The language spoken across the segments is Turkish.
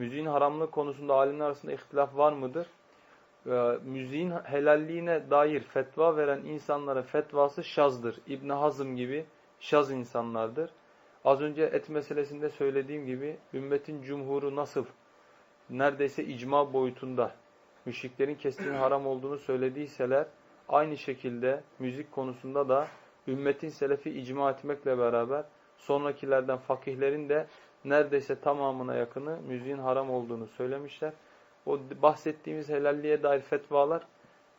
Müziğin haramlığı konusunda alimler arasında ihtilaf var mıdır? Ee, müziğin helalliğine dair fetva veren insanlara fetvası şazdır. İbn Hazım gibi şaz insanlardır. Az önce et meselesinde söylediğim gibi ümmetin cumhuru nasıl neredeyse icma boyutunda müşriklerin kestiğin haram olduğunu söylediyseler aynı şekilde müzik konusunda da ümmetin selefi icma etmekle beraber sonrakilerden fakihlerin de neredeyse tamamına yakını müziğin haram olduğunu söylemişler. O bahsettiğimiz helalliğe dair fetvalar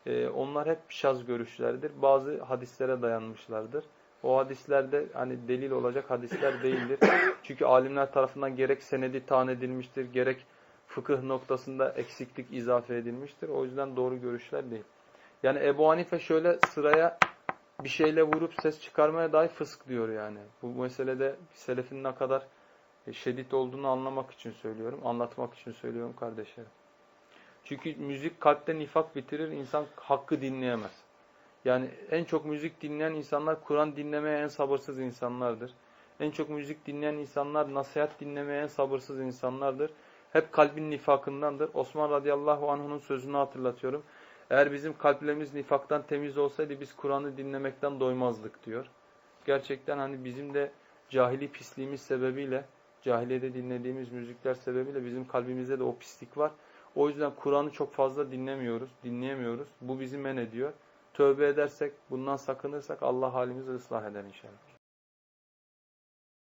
e, onlar hep şaz görüşlerdir. Bazı hadislere dayanmışlardır. O hadislerde hani delil olacak hadisler değildir. Çünkü alimler tarafından gerek senedi tan edilmiştir, gerek fıkıh noktasında eksiklik izafe edilmiştir. O yüzden doğru görüşler değil. Yani Ebu Hanife şöyle sıraya bir şeyle vurup ses çıkarmaya dair fısk diyor yani. Bu meselede selefin ne kadar şiddet olduğunu anlamak için söylüyorum, anlatmak için söylüyorum kardeşlerim. Çünkü müzik kalpte nifak bitirir, insan hakkı dinleyemez. Yani en çok müzik dinleyen insanlar Kur'an dinlemeye en sabırsız insanlardır. En çok müzik dinleyen insanlar nasihat dinlemeye en sabırsız insanlardır. Hep kalbin nifakındandır. Osman radıyallahu anh'ın sözünü hatırlatıyorum. Eğer bizim kalplerimiz nifaktan temiz olsaydı biz Kur'an'ı dinlemekten doymazdık diyor. Gerçekten hani bizim de cahili pisliğimiz sebebiyle, cahiliyede dinlediğimiz müzikler sebebiyle bizim kalbimizde de o pislik var. O yüzden Kur'an'ı çok fazla dinlemiyoruz, dinleyemiyoruz. Bu bizi men ediyor. Tövbe edersek, bundan sakınırsak Allah halimizi ıslah eder inşallah.